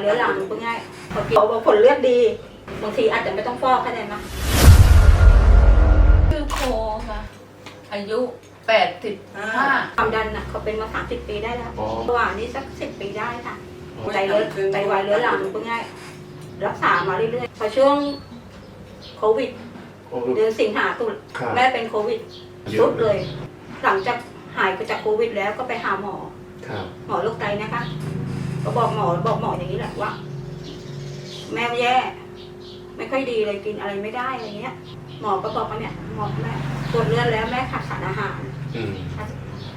เรื้อรังพูดง่ายพอกินบอกผลเลือดดี บางทีอาจจะไม่ต้องฟอกเข้าใจไหมชื่อโพค่ะ อายุแปดสิบห้าความดันน่ะเขาเป็นมาสามสิบปีได้แล้วอ๋อเมื่อวานนี้สักสิบปีได้ค่ะอ๋อไตเลือดไตวายเรื้อรังพูดง่ายรักษามาเรื่อยๆพอช่วงโควิด โอ้เดือนสิงหาตุลครับแม่เป็นโควิดเยสุอะดเลย หลังจากหายจากโควิดแล้วก็ไปหาหมอ ครับ หมอโรคไตนะคะ ก็บอกหมอบอกหมออย่างนี้แหละว่าแม่แย่ ไม่ค่อยดีเลยกินอะไรไม่ได้อะไรเงี้ย หมอก็บอกว่าเนี่ยหมอแม่ตรวจเลือดแล้วแม่ขาดสารอาหารอืม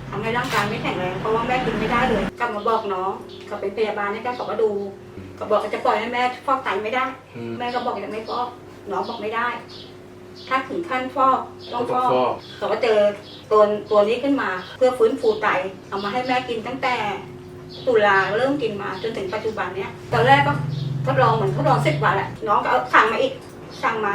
ทำให้ร่างกายไม่แข็งแรงเพราะว่าแม่กินไม่ได้เลยกลับมาบอกน้องก็เป็นพยาบาลให้กันเขาก็ดู ก็บอกว่าจะปล่อยให้แม่ฟอกไตไม่ได้อืมแม่ก็บอกจะไม่ฟอกน้องบอกไม่ได้ ถ้าถึงขั้นฟอกต้องฟต้อองกฟอกเขาก็เจอตัวตัวนี้ขึ้นมา เพื่อฟื้นฟูไตเอามาให้แม่กินตั้งแต่ ตุลาเริ่มกินมาจนถึงปัจจุบันเนี้ยตอนแรกก็ทดลองเหมือนทดลองสิบวันแหละน้องก็เอาสั่งมาอีกสั่งมา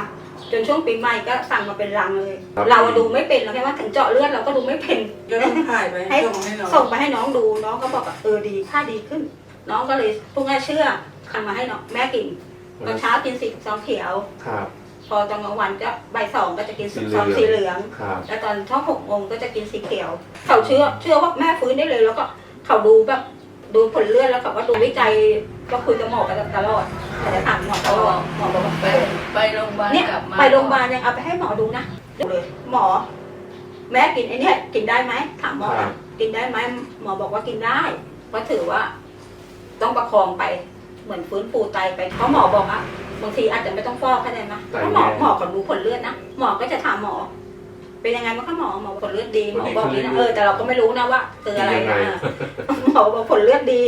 จนช่วงปีใหม่ก็สั่งมาเป็นลังเลยเราอะดูไม่เป็นเราแค่ว่าถึงเจาะเลือดเราก็ดูไม่เป็น ก็ต้องถ่ายไปให้ส่งให้น้องส่งไปให้น้องดูน้องก็บอกว่าเออดีค่าดีขึ้น น้องก็เลยพวกง่ายเชื่อทำมาให้น้องแม่กินตอนเช้ากินสีซองเขียว ครับ พอตอนกลางวันก็บ่ายสองก็จะกินสีซองเหลืองสีเหลือง ครับ แล้วตอนช่องหกโมงก็จะกินสีเขียว เขาเชื่อเชื่อว่าแม่ฟื้นได้เลยแล้วก็เขาดูแบบ ดูผลเลือดแล้วเขาก็ดูวิจัยก็คุยกับหมอกันตลอดแต่จะถามหมอตลอดหมอบอกว่าไปไปโรงพยาบาลเนี่ยกลับมาไปโรงพยาบาลยังเอาไปให้หมอดูนะดูเลยหมอ แม่กินไอ้เนี่ยกินได้ไหมถามหมอครันะบกินได้ไหมหมอบอกว่ากินได้เพราะถือว่า ต้องประคองไปเหมือนฟื้นฟูไตไปเพราะหมอบอกอะบางทีอาจจะไม่ต้องฟอกเข้าใจไหมเพราะหมอหมอก็รู้ผลเลือดนะหมอก็จะถามหมอ เป็นยังไงบ้างคะหมอหมอบอกผลเลือดดีหมอบอกนี่นะเออแต่เราก็ไม่รู้นะว่าคืออะไรยังไงนะหมอบอกผลเลือดดี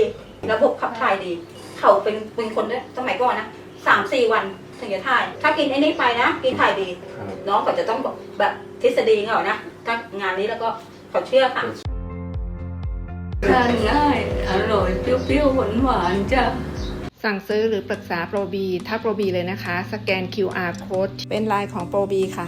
ระบบขับถ่ายดี เขาเป็นเป็นคนด้วยสมัยก่อนนะสามสี่วันถึงจะถ่าย ถ้ากินไอ้นี้ไปนะกินถ่ายดีครับน้องก็จะต้องบอกแบบทฤษฎีเขานะถ้างานนี้แล้วก็เขาเชื่อค่ะทานง่ายอร่อยเปรี้ยวๆหวานๆจ้ะสั่งซื้อหรือปรึกษาโปรบีทักโปรบีเลยนะคะ สแกน QR code เป็นไลน์ของโปรบีค่ะ